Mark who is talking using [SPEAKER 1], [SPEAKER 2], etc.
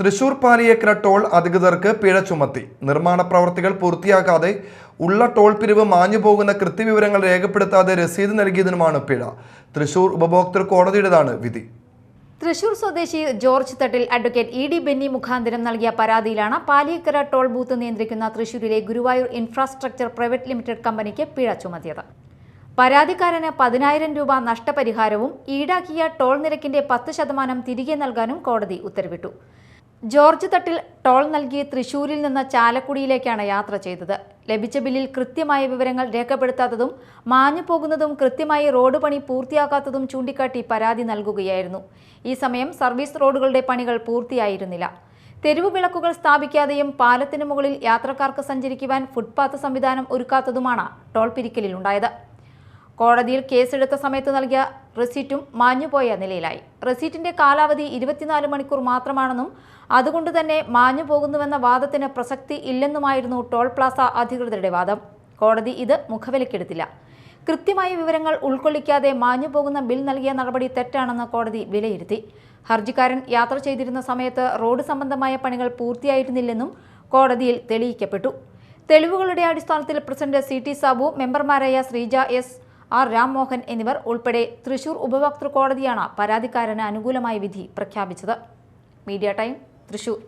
[SPEAKER 1] Thrissur Paliyekkara toll അധികൃതർക്ക് പിഴ ചുമത്തി. നിർമ്മാണ പ്രവർത്തികൾ പൂർത്തിയാക്കാതെ ഉള്ള ടോൾ പിരിവ് മാഞ്ഞു പോകുന്ന കൃത്യവിവരങ്ങൾ രേഖപ്പെടുത്താതെ രസീത് നൽകിയതിനുമാണ് പിഴ. തൃശൂർ ഉപഭോക്തൃ കോടതിയുടേതാണ് വിധി.
[SPEAKER 2] തൃശൂർ സ്വദേശി George Thattil advocate E D Benny മുഖാന്തരം നൽകിയ പരാതിയിലാണ് പാലിയക്കര ടോൾ ബൂത്ത് നിയന്ത്രിക്കുന്ന തൃശൂരിലെ ഗുരുവായൂർ ഇൻഫ്രാസ്ട്രക്ചർ പ്രൈവറ്റ് ലിമിറ്റഡ് കമ്പനിക്ക് പിഴ ചുമത്തിയത്. പരാതിക്കാരന് പതിനായിരം രൂപ നഷ്ടപരിഹാരവും ഈടാക്കിയ ടോൾ നിരക്കിന്റെ പത്ത് ശതമാനം തിരികെ നൽകാനും കോടതി ഉത്തരവിട്ടു. ജോർജ് തട്ടിൽ ടോൾ നൽകി തൃശൂരിൽ നിന്ന് ചാലക്കുടിയിലേക്കാണ് യാത്ര ചെയ്തത്. ലഭിച്ച ബില്ലിൽ കൃത്യമായ വിവരങ്ങൾ രേഖപ്പെടുത്താത്തതും മാഞ്ഞു പോകുന്നതും കൃത്യമായി റോഡ് പണി പൂർത്തിയാക്കാത്തതും ചൂണ്ടിക്കാട്ടി പരാതി നൽകുകയായിരുന്നു. ഈ സമയം സർവീസ് റോഡുകളുടെ പണികൾ പൂർത്തിയായിരുന്നില്ല. തെരുവ് വിളക്കുകൾ സ്ഥാപിക്കാതെയും പാലത്തിന് മുകളിൽ യാത്രക്കാർക്ക് സഞ്ചരിക്കുവാൻ ഫുട്പാത്ത് സംവിധാനം ഒരുക്കാത്തതുമാണ് ടോൾ പിരിക്കലിലുണ്ടായത്. കോടതിയിൽ കേസെടുത്ത സമയത്ത് നൽകിയ റെസീറ്റും മാഞ്ഞുപോയ നിലയിലായി. റെസീറ്റിന്റെ കാലാവധി ഇരുപത്തിനാല് മണിക്കൂർ മാത്രമാണെന്നും അതുകൊണ്ട് തന്നെ മാഞ്ഞു പോകുന്നുവെന്ന വാദത്തിന് പ്രസക്തി ഇല്ലെന്നുമായിരുന്നു ടോൾ പ്ലാസ അധികൃതരുടെ വാദം. കോടതി ഇത് മുഖവിലക്കെടുത്തില്ല. കൃത്യമായ വിവരങ്ങൾ ഉൾക്കൊള്ളിക്കാതെ മാഞ്ഞു പോകുന്ന ബിൽ നൽകിയ നടപടി തെറ്റാണെന്ന് കോടതി വിലയിരുത്തി. ഹർജിക്കാരൻ യാത്ര ചെയ്തിരുന്ന സമയത്ത് റോഡ് സംബന്ധമായ പണികൾ പൂർത്തിയായിരുന്നില്ലെന്നും കോടതിയിൽ തെളിയിക്കപ്പെട്ടു. തെളിവുകളുടെ അടിസ്ഥാനത്തിൽ പ്രസിഡന്റ് സി ടി സാബു മെമ്പർമാരായ ശ്രീജ എസ് ആർ രാംമോഹൻ എന്നിവർ ഉൾപ്പെടെ തൃശൂർ ഉപഭോക്തൃ കോടതിയാണ് പരാതിക്കാരന് അനുകൂലമായ വിധി പ്രഖ്യാപിച്ചത്. Media time Thrissur.